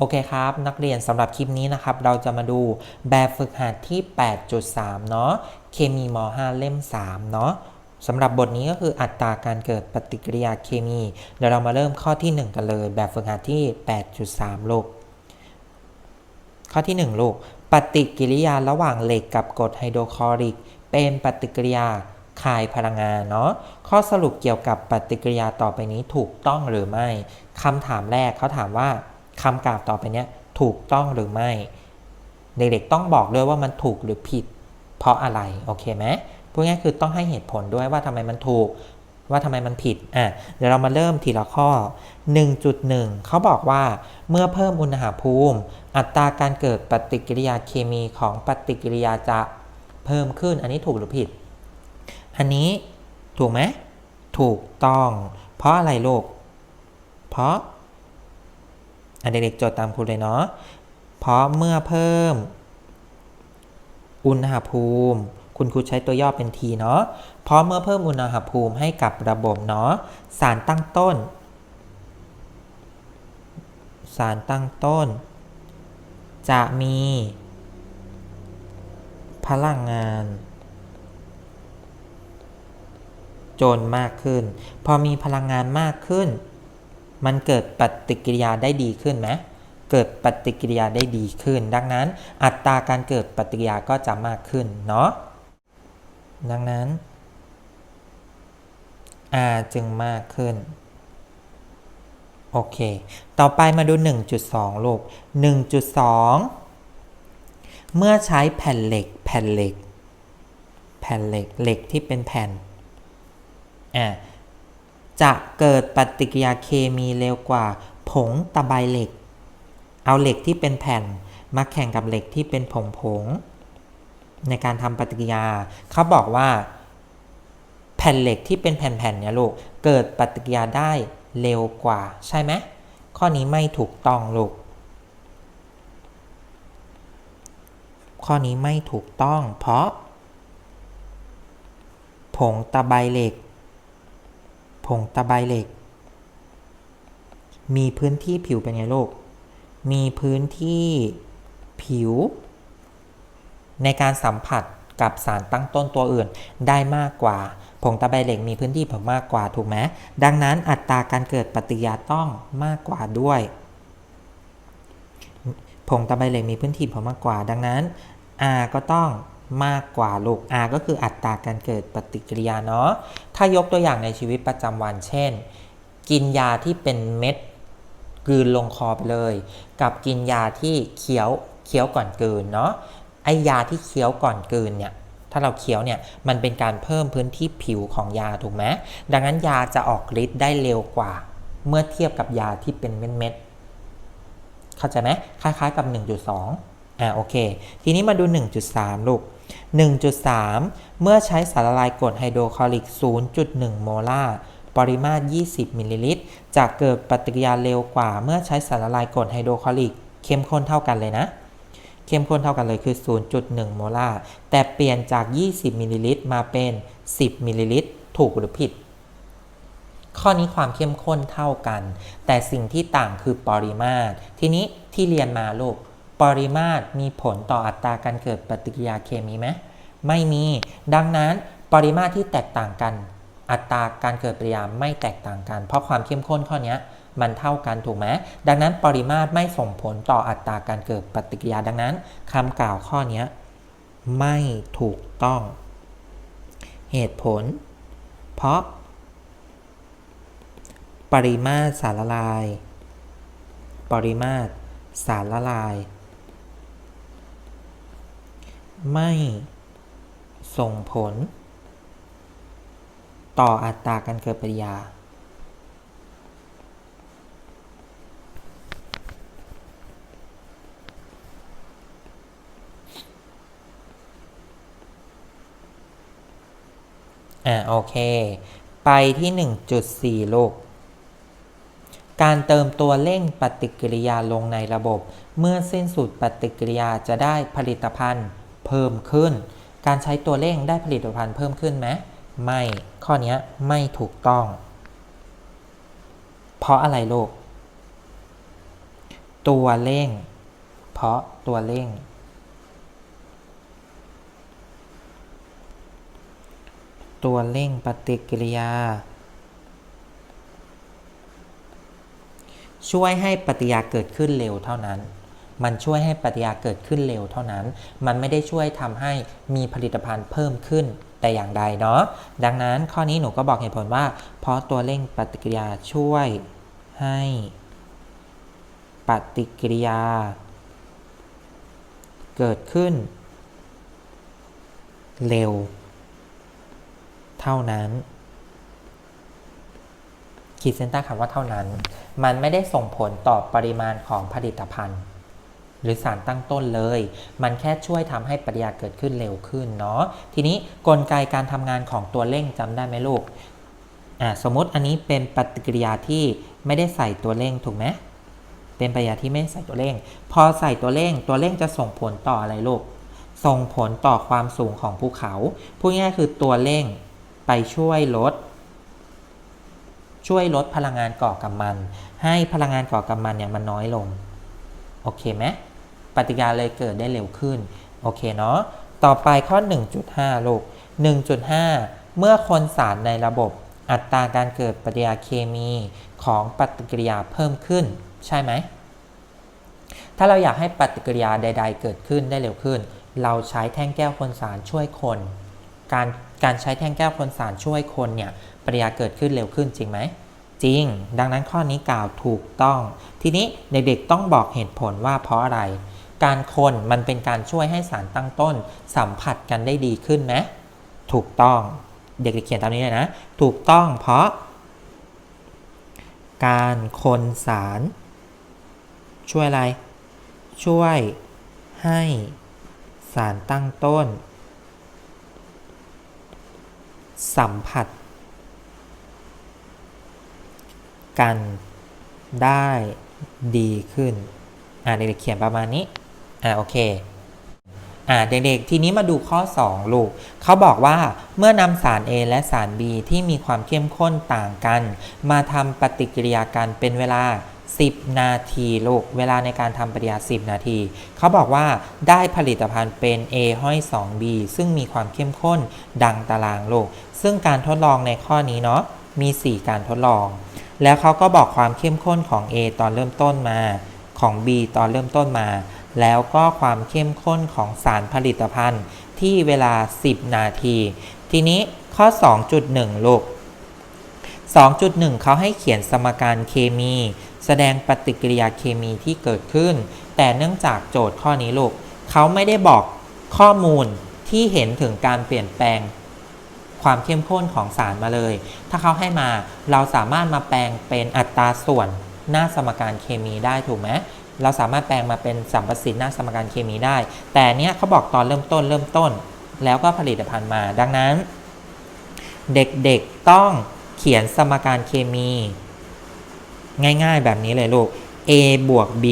โอเคครับ นักเรียนสำหรับคลิปนี้นะครับ เราจะมาดูแบบฝึกหัดที่ 8.3 เนาะเคมีม 5 เล่ม 3 เนาะสำหรับบทนี้ก็คืออัตราการเกิดปฏิกิริยาเคมี เดี๋ยวเรามาเริ่มข้อที่ 1 กันเลย แบบฝึกหัดที่ 8.3 ลูก ข้อที่ 1 ลูก ปฏิกิริยาระหว่างเหล็กกับกรดไฮโดรคลอริก เป็นปฏิกิริยาคายพลังงานเนาะข้อสรุปเกี่ยวกับปฏิกิริยาต่อไปนี้ถูกต้องหรือไม่คำถามแรกเขาถามว่า คำกล่าวต่อไปเนี้ยถูกต้องหรือไม่ เด็กๆต้องบอกด้วยว่ามันถูกหรือผิด เพราะอะไร โอเคไหมพูดง่ายคือต้องให้เหตุผลด้วยว่าทำไมมันถูก ว่าทำไมมันผิด อะ เดี๋ยวเรามาเริ่มทีละข้อ 1.1 เขาบอกว่าเมื่อเพิ่มอุณหภูมิ อัตราการเกิดปฏิกิริยาเคมีของปฏิกิริยาจะเพิ่มขึ้น อันนี้ถูกหรือผิด อันนี้ถูกไหม ถูกต้อง เพราะอะไรลูก เพราะ อันเด็กๆจดตามครูเลยเนาะ เพราะเมื่อเพิ่ม อุณหภูมิ คุณครูใช้ตัวย่อเป็น T เนาะ เพราะเมื่อเพิ่มอุณหภูมิให้กับระบบเนาะ สารตั้งต้น สารตั้งต้น จะมี พลังงานโจรมากขึ้น พอมีพลังงานมากขึ้น มันเกิดปฏิกิริยาได้ดีขึ้นไหมเกิดปฏิกิริยาได้ดีขึ้น ดังนั้นอัตราการเกิดปฏิกิริยาก็จะมากขึ้นเนาะดังนั้น R จึงมากขึ้น โอเค ต่อไปมาดู 1.2 ลูก 1.2 เมื่อใช้แผ่นเหล็ก แผ่นเหล็ก แผ่นเหล็ก เหล็กที่เป็นแผ่น อ่า จะเกิดปฏิกิริยาเคมีเร็วกว่า ผงตะไบเหล็ก เอาเหล็กที่เป็นแผ่นมาแข่งกับเหล็กที่เป็นผงผงๆในการทำปฏิกิริยา เขาบอกว่า แผ่นเหล็กที่เป็นแผ่นๆเนี่ยลูกเกิดปฏิกิริยาได้เร็วกว่าใช่ไหมข้อนี้ไม่ถูกต้องลูกข้อนี้ไม่ถูกต้องเพราะ ผงตะไบเหล็ก ผงตะไบเหล็ก มีพื้นที่ผิวเป็นไงลูก มีพื้นที่ผิว ในการสัมผัสกับสารตั้งต้นตัวอื่นได้มากกว่า ผงตะไบเหล็กมีพื้นที่ผิวมากกว่าถูกไหมดังนั้นอัตราการเกิดปฏิกิริยาต้องมากกว่าด้วย ผงตะไบเหล็กมีพื้นที่ผิวมากกว่า ดังนั้น R ก็ต้อง มากกว่าลูก R ก็คืออัตราการเกิดปฏิกิริยาเนาะ ถ้ายกตัวอย่างในชีวิตประจำวัน เช่น กินยาที่เป็นเม็ดกลืนลงคอไปเลย กับกินยาที่เคี้ยวเคี้ยวก่อนกลืนเนาะ ไอยาที่เคี้ยวก่อนกลืนเนี่ย ถ้าเราเคี้ยวเนี่ยมันเป็นการเพิ่มพื้นที่ผิวของยาถูกไหมดังนั้นยาจะออกฤทธิ์ได้เร็วกว่า เมื่อเทียบกับยาที่เป็นเม็ดๆ เข้าใจไหมคล้ายๆกับ 1.2อ่าโอเค ทีนี้มาดู 1.3 ลูก 1.3 เมื่อใช้สารละลายกรดไฮโดรคลอริก 0.1 โมลาร์ปริมาตร 20 มิลลิลิตร จะเกิดปฏิกิริยาเร็วกว่าเมื่อใช้สารละลายกรดไฮโดรคลอริก เข้มข้นเท่ากันเลยนะ เข้มข้นเท่ากันเลยคือ 0.1 โมลาร์แต่เปลี่ยนจาก 20 มิลลิลิตรมาเป็น 10 มิลลิลิตร ถูกหรือผิด ข้อนี้ความเข้มข้นเท่ากัน แต่สิ่งที่ต่างคือปริมาตร ทีนี้ที่เรียนมาลูก ปริมาตรมีผลต่ออัตราการเกิดปฏิกิริยาเคมีไหมไม่มี ดังนั้นปริมาตรที่แตกต่างกัน อัตราการเกิดปฏิกิริยาไม่แตกต่างกัน เพราะความเข้มข้นข้อนี้มันเท่ากันถูกไหมดังนั้นปริมาตรไม่ส่งผลต่ออัตราการเกิดปฏิกิริยาดังนั้นคำกล่าวข้อนี้ไม่ถูกต้อง เหตุผล เพราะ ปริมาตรสารละลาย ปริมาตรสารละลาย ไม่ส่งผล ต่ออัตราการเกิดปฏิกิริยา อ่าโอเค ไปที่ 1.4 ลูกการเติมตัวเร่งปฏิกิริยาลงในระบบ เมื่อสิ้นสุดปฏิกิริยาจะได้ผลิตภัณฑ์ เพิ่มขึ้น การใช้ตัวเร่งได้ผลิตภัณฑ์เพิ่มขึ้นไหมไม่ ข้อนี้ไม่ถูกต้อง เพราะอะไรลูก ตัวเร่ง เพราะตัวเร่ง ตัวเร่งปฏิกิริยา ช่วยให้ปฏิกิริยาเกิดขึ้นเร็วเท่านั้น มันช่วยให้ปฏิกิริยาเกิดขึ้นเร็วเท่านั้น มันไม่ได้ช่วยทำให้มีผลิตภัณฑ์เพิ่มขึ้นแต่อย่างใดเนาะ ดังนั้นข้อนี้หนูก็บอกเหตุผลว่า เพราะตัวเร่งปฏิกิริยาช่วยให้ปฏิกิริยา เกิดขึ้น เร็ว เท่านั้นขีดเส้นใต้คำว่าเท่านั้น มันไม่ได้ส่งผลต่อปริมาณของผลิตภัณฑ์ หรือสารตั้งต้นเลย มันแค่ช่วยทำให้ปฏิกิริยาเกิดขึ้นเร็วขึ้นเนาะ ทีนี้กลไกการทำงานของตัวเร่งจำได้ไหมลูก อ่าสมมติอันนี้เป็นปฏิกิริยาที่ไม่ได้ใส่ตัวเร่งถูกไหมเป็นปฏิกิริยาที่ไม่ใส่ตัวเร่ง พอใส่ตัวเร่ง ตัวเร่งจะส่งผลต่ออะไรลูก ส่งผลต่อความสูงของภูเขา พูดง่ายคือตัวเร่งไปช่วยลดช่วยลดพลังงานก่อกำมัน ให้พลังงานก่อกำมันเนี่ยมันน้อยลง โอเคไหม ปฏิกิริยาเลยเกิดได้เร็วขึ้น โอเคเนาะ ต่อไปข้อ 1.5 ลูก 1.5 เมื่อคนสารในระบบอัตราการเกิดปฏิกิริยาเคมีของปฏิกิริยาเพิ่มขึ้น ใช่ไหม ถ้าเราอยากให้ปฏิกิริยาใด ๆ เกิดขึ้นได้เร็วขึ้น เราใช้แท่งแก้วคนสารช่วยคน การการใช้แท่งแก้วคนสารช่วยคนเนี่ยปฏิกิริยาเกิดขึ้นเร็วขึ้นจริงไหมจริง ดังนั้นข้อนี้กล่าวถูกต้อง ทีนี้เด็กๆต้องบอกเหตุผลว่าเพราะอะไร การคนมันเป็นการช่วยให้สารตั้งต้น สัมผัสกันได้ดีขึ้นไหมถูกต้องเด็กๆเขียนตามนี้เลยนะ ถูกต้องเพราะ การคนสาร ช่วยอะไร ช่วยให้สารตั้งต้น สัมผัส กันได้ดีขึ้น อ่าเด็กๆเขียนประมาณนี้ อ่าโอเคอ่าเด็กๆ ทีนี้มาดูข้อ 2 ลูก เขาบอกว่าเมื่อนำสาร A และสาร B ที่มีความเข้มข้นต่างกัน มาทำปฏิกิริยากันเป็นเวลา 10 นาทีลูก เวลาในการทำปฏิกิริยา 10 นาที เขาบอกว่าได้ผลิตภัณฑ์เป็น A ห้อย 2B ซึ่งมีความเข้มข้นดังตารางลูก ซึ่งการทดลองในข้อนี้เนาะ มี 4 การทดลอง แล้วเขาก็บอกความเข้มข้นของ A ตอนเริ่มต้นมา ของ B ตอนเริ่มต้นมา แล้วก็ความเข้มข้นของสารผลิตภัณฑ์ที่เวลา 10 นาที ทีนี้ข้อ 2.1 ลูก 2.1 เขาให้เขียนสมการเคมี แสดงปฏิกิริยาเคมีที่เกิดขึ้น แต่เนื่องจากโจทย์ข้อนี้ลูก เขาไม่ได้บอกข้อมูลที่เห็นถึงการเปลี่ยนแปลงความเข้มข้นของสารมาเลย ถ้าเขาให้มาเราสามารถมาแปลงเป็นอัตราส่วนหน้าสมการเคมีได้ถูกไหม เราสามารถแปลงมาเป็นสัมประสิทธิ์หน้าสมการเคมีได้ แต่เนี้ยเขาบอกตอนเริ่มต้นเริ่มต้น แล้วก็ผลิตภัณฑ์มา ดังนั้น เด็กๆต้องเขียนสมการเคมี ง่ายๆแบบนี้เลยลูก a บวก b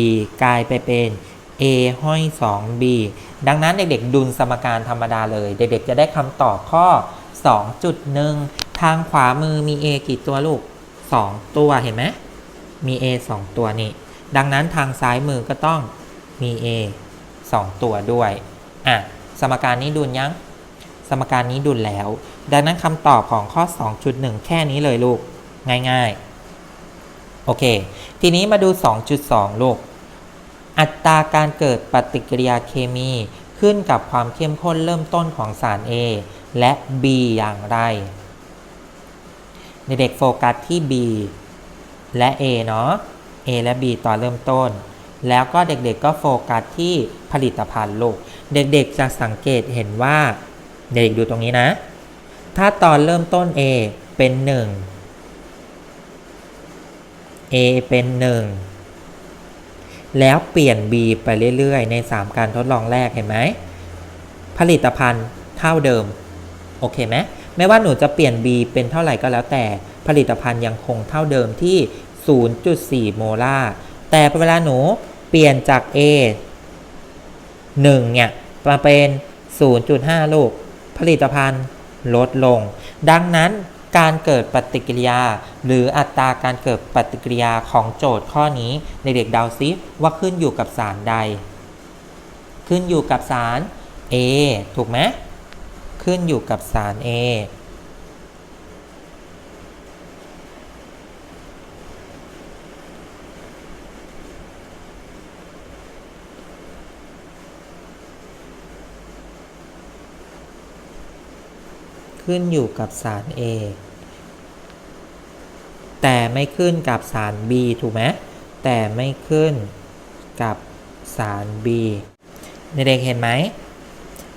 กลายไปเป็น a ห้อย 2b ดังนั้นเด็กๆดุลสมการธรรมดาเลย เด็กๆจะได้คำตอบข้อ 2.1 ทางขวามือมี a กี่ตัวลูก 2 ตัวเห็นไหมมี a 2 ตัวนี่ ดังนั้นทางซ้ายมือก็ต้องมี a 2 ตัวด้วยอะสมการนี้ดุลยัง สมการนี้ดุลแล้ว ดังนั้นคำตอบของข้อ 2.1 แค่นี้เลยลูก ง่ายๆ โอเค ทีนี้มาดู 2.2 ลูก อัตราการเกิดปฏิกิริยาเคมีขึ้นกับความเข้มข้นเริ่มต้นของสาร A และ B อย่างไร เด็กๆโฟกัสที่ B และ A เนาะ A และ B ตอนเริ่มต้น แล้วก็เด็กๆก็โฟกัสที่ผลิตภัณฑ์ลูก เด็กๆจะสังเกตเห็นว่า เด็กดูตรงนี้นะ ถ้าตอนเริ่มต้น A เป็น 1 A เป็น 1 แล้วเปลี่ยน B ไปเรื่อยๆ ใน 3 การทดลองแรกเห็นไหม ผลิตภัณฑ์เท่าเดิม โอเคไหมไม่ว่าหนูจะเปลี่ยน B เป็นเท่าไหร่ก็แล้วแต่ผลิตภัณฑ์ยังคงเท่าเดิมที่ 0.4 โมลาร์แต่เวลาหนูเปลี่ยนจาก A 1 เนี่ยมาเป็น 0.5 ลูก ผลิตภัณฑ์ลดลง ดังนั้นการเกิดปฏิกิริยา หรืออัตราการเกิดปฏิกิริยาของโจทย์ข้อนี้ในเด็กเดาซิว่าขึ้นอยู่กับสารใด ขึ้นอยู่กับสาร A ถูกไหมขึ้นอยู่กับสาร A ขึ้นอยู่กับสาร A แต่ไม่ขึ้นกับสาร B ถูกไหมแต่ไม่ขึ้นกับสาร B เด็กๆเห็นไหม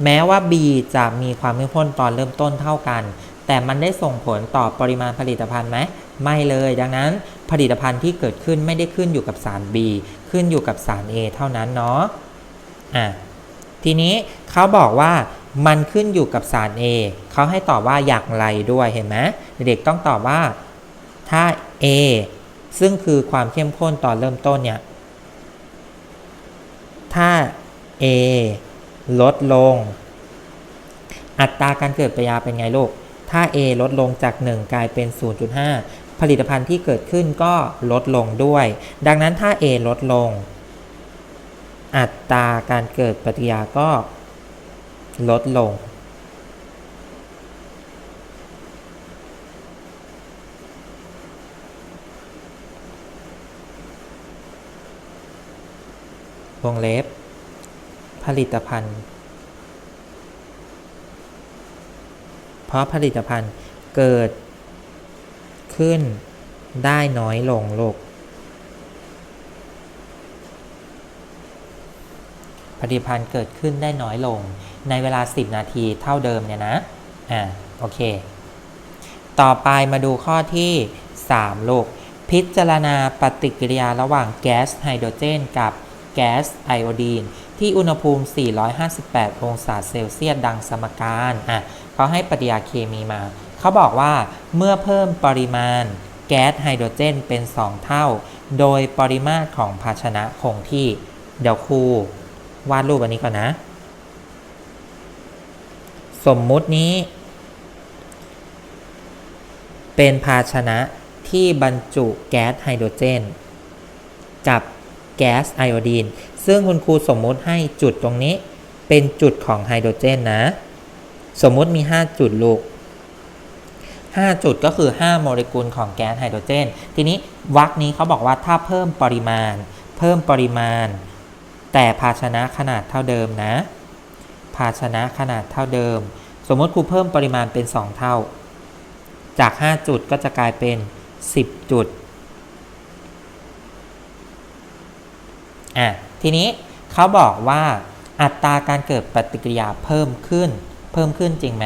แม้ว่า B จะมีความเข้มข้นตอนเริ่มต้นเท่ากัน แต่มันได้ส่งผลต่อปริมาณผลิตภัณฑ์ไหมไม่เลย ดังนั้นผลิตภัณฑ์ที่เกิดขึ้นไม่ได้ขึ้นอยู่กับสาร B ขึ้นอยู่กับสาร A เท่านั้นเนาะอะทีนี้เขาบอกว่า มันขึ้นอยู่กับสาร A เขาให้ตอบว่าอย่างไรด้วยเห็นไหมเด็กต้องตอบว่าถ้า A ซึ่งคือความเข้มข้นตอนเริ่มต้นเนี่ย ถ้า A ลดลง อัตราการเกิดปฏิกิริยาเป็นไงลูก ถ้า A ลดลงจาก 1 กลายเป็น 0.5 ผลิตภัณฑ์ที่เกิดขึ้นก็ลดลงด้วย ดังนั้นถ้า A ลดลง อัตราการเกิดปฏิกิริยาก็ ลดลง วงเล็บ ผลิตภัณฑ์ เพราะผลิตภัณฑ์เกิด ขึ้นได้น้อยลงลกผลิตภัณฑ์เกิดขึ้นได้น้อยลง ในเวลา 10 นาทีเท่าเดิมเนี่ยนะ อ่า โอเค ต่อไปมาดูข้อที่ 3 ลูก พิจารณาปฏิกิริยาระหว่างแก๊สไฮโดรเจนกับแก๊สไอโอดีน ที่อุณหภูมิ 458 องศาเซลเซียสดังสมการ อะเขาให้ปฏิกิริยาเคมีมา เขาบอกว่าเมื่อเพิ่มปริมาณแก๊สไฮโดรเจนเป็น 2 เท่า โดยปริมาตรของภาชนะคงที่ เดี๋ยวครูวาดรูปอันนี้ก่อนนะ สมมุตินี้ เป็นภาชนะที่บรรจุแก๊สไฮโดรเจน กับแก๊สไอโอดีน ซึ่งคุณครูสมมุติให้จุดตรงนี้ เป็นจุดของไฮโดรเจนนะ สมมุติมี 5 จุดลูก 5 จุดก็คือ 5 โมเลกุลของแก๊สไฮโดรเจน ทีนี้วรรคนี้เขาบอกว่าถ้าเพิ่มปริมาณ เพิ่มปริมาณ แต่ภาชนะขนาดเท่าเดิมนะ ภาชนะขนาดเท่าเดิม สมมติครูเพิ่มปริมาณเป็น 2 เท่า จาก 5 จุดก็จะกลายเป็น 10 จุดอะทีนี้เขาบอกว่าอัตราการเกิดปฏิกิริยาเพิ่มขึ้น เพิ่มขึ้นจริงไหม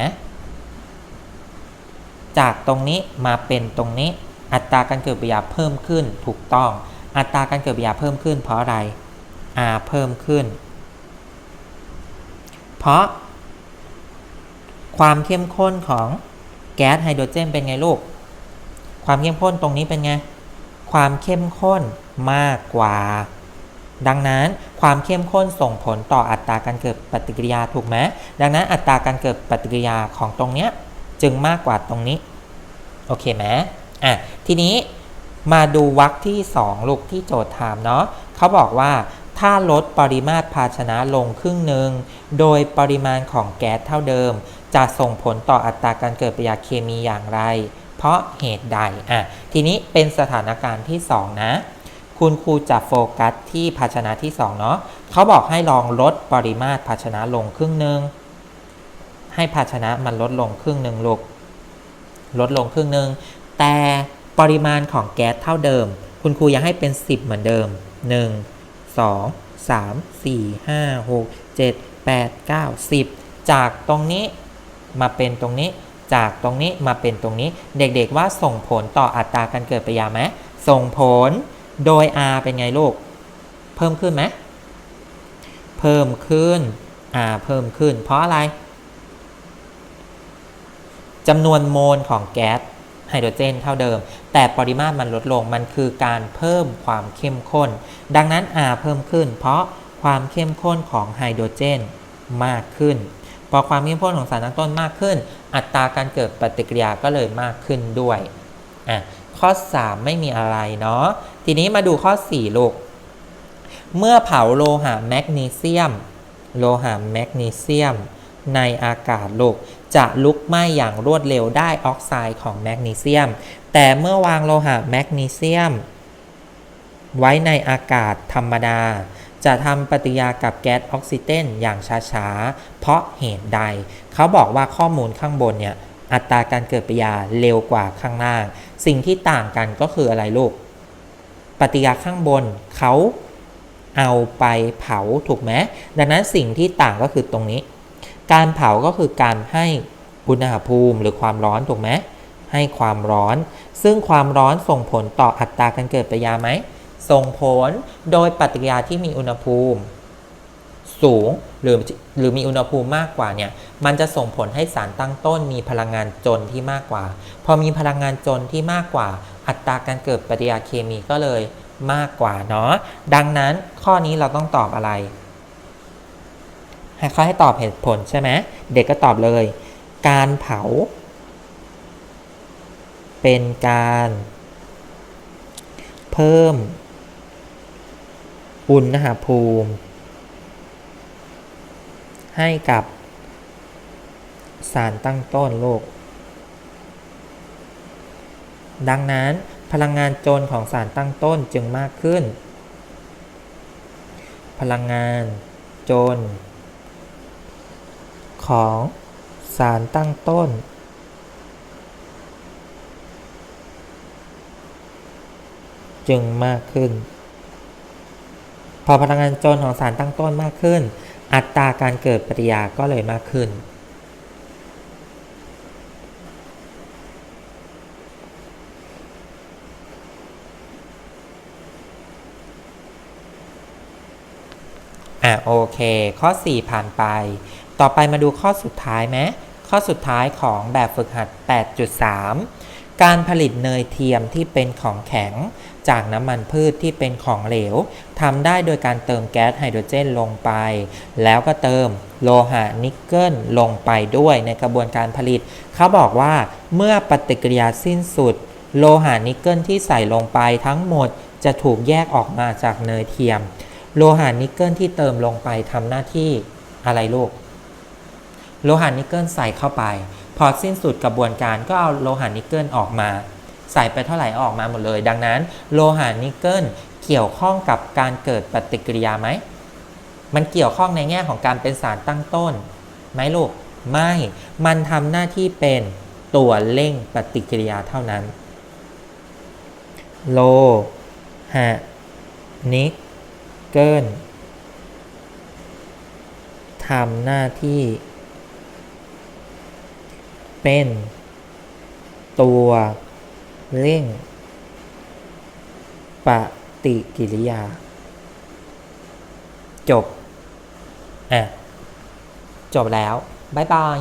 จากตรงนี้มาเป็นตรงนี้ อัตราการเกิดปฏิกิริยาเพิ่มขึ้นถูกต้อง อัตราการเกิดปฏิกิริยาเพิ่มขึ้นเพราะอะไร R เพิ่มขึ้น เพราะ ความเข้มข้นของแก๊สไฮโดรเจนเป็นไงลูก ความเข้มข้นตรงนี้เป็นไง ความเข้มข้นมากกว่า ดังนั้นความเข้มข้นส่งผลต่ออัตราการเกิดปฏิกิริยาถูกไหมดังนั้นอัตราการเกิดปฏิกิริยาของตรงเนี้ยจึงมากกว่าตรงนี้ โอเคไหมอะ ทีนี้มาดูวรรคที่ 2 ลูกที่โจทย์ถามเนาะเขาบอกว่า ถ้าลดปริมาตรภาชนะลงครึ่งหนึ่ง โดยปริมาณของแก๊สเท่าเดิม จะส่งผลต่ออัตราการเกิดปฏิกิริยาเคมีอย่างไร เพราะเหตุใดอะทีนี้เป็นสถานการณ์ที่ 2 นะ คุณครูจะโฟกัสที่ภาชนะที่ 2 เนาะเขาบอกให้ลองลดปริมาตรภาชนะลงครึ่งหนึ่งให้ภาชนะมันลดลงครึ่งหนึ่งลูกลดลงครึ่งหนึ่งแต่ปริมาณของแก๊สเท่าเดิม คุณครูยังให้เป็น 10 เหมือนเดิม 1 2 3 4 5 6 7 8 9 10 จากตรงนี้มาเป็นตรงนี้ จากตรงนี้มาเป็นตรงนี้ เด็กๆว่าส่งผลต่ออัตราการเกิดปยาไหมส่งผลโดย R เป็นไงลูก เพิ่มขึ้นไหมเพิ่มขึ้น R เพิ่มขึ้น เพราะอะไรจำนวนโมลของแก๊สไฮโดรเจนเท่าเดิม แต่ปริมาตรมันลดลงมันคือการเพิ่มความเข้มข้น ดังนั้น R เพิ่มขึ้น เพราะความเข้มข้นของไฮโดรเจนมากขึ้น พอความเข้มข้นของสารตั้งต้นมากขึ้น อัตราการเกิดปฏิกิริยาก็เลยมากขึ้นด้วยอะข้อ 3 ไม่มีอะไรเนาะทีนี้มาดูข้อ 4 ลูก เมื่อเผาโลหะแมกนีเซียม โลหะแมกนีเซียม ในอากาศลูกจะลุกไหม้อย่างรวดเร็วได้ออกไซด์ของแมกนีเซียม แต่เมื่อวางโลหะแมกนีเซียม ไว้ในอากาศธรรมดา จะทำปฏิกิริยากับแก๊สออกซิเจนอย่างช้าๆ เพราะเหตุใด เขาบอกว่าข้อมูลข้างบนเนี่ยอัตราการเกิดปฏิกิริยาเร็วกว่าข้างล่าง สิ่งที่ต่างกันก็คืออะไรลูก ปฏิกิริยาข้างบนเขาเอาไปเผาถูกไหมดังนั้นสิ่งที่ต่างก็คือตรงนี้ การเผาก็คือการให้อุณหภูมิหรือความร้อนถูกไหม ให้ความร้อน ซึ่งความร้อนส่งผลต่ออัตราการเกิดปฏิกิริยาไหม ส่งผลโดยปฏิกิริยาที่มีอุณหภูมิ สูงหรือหรือมีอุณหภูมิมากกว่าเนี่ย มันจะส่งผลให้สารตั้งต้นมีพลังงานจนที่มากกว่า พอมีพลังงานจนที่มากกว่า อัตราการเกิดปฏิกิริยาเคมีก็เลยมากกว่าเนาะ ดังนั้นข้อนี้เราต้องตอบอะไรให้เขาให้ตอบเหตุผลใช่ไหม เด็กก็ตอบเลย การเผา เป็นการ เพิ่ม อุณหภูมิ ให้กับสารตั้งต้นโลก ดังนั้นพลังงานโจนของสารตั้งต้นจึงมากขึ้น พลังงานโจนของสารตั้งต้น จึงมากขึ้น พอพลังงานจนของสารตั้งต้นมากขึ้น อัตราการเกิดปฏิกิริยาก็เลยมากขึ้น อะโอเค ข้อ 4 ผ่านไป ต่อไปมาดูข้อสุดท้ายไหมข้อสุดท้ายของแบบฝึกหัด 8.3 การผลิตเนยเทียมที่เป็นของแข็ง จากน้ำมันพืชที่เป็นของเหลวทำได้โดยการเติมแก๊สไฮโดรเจนลงไป แล้วก็เติมโลหะนิกเกิลลงไปด้วยในกระบวนการผลิต เขาบอกว่าเมื่อปฏิกิริยาสิ้นสุด โลหะนิกเกิลที่ใส่ลงไปทั้งหมดจะถูกแยกออกมาจากเนยเทียม โลหะนิกเกิลที่เติมลงไปทำหน้าที่อะไรลูก โลหะนิกเกิลใส่เข้าไป พอสิ้นสุดกระบวนการก็เอาโลหะนิกเกิลออกมา ใส่ไปเท่าไหร่อออกมาหมดเลย ดังนั้น โลหะนิกเกิลเกี่ยวข้องกับการเกิดปฏิกิริยาไหม มันเกี่ยวข้องในแง่ของการเป็นสารตั้งต้นไหมลูก ไม่ มันทำหน้าที่เป็นตัวเร่งปฏิกิริยาเท่านั้น โลหะนิกเกิลทำหน้าที่ เป็น ตัวเร่ง ปฏิกิริยา จบ อะ จบแล้ว บ๊ายบาย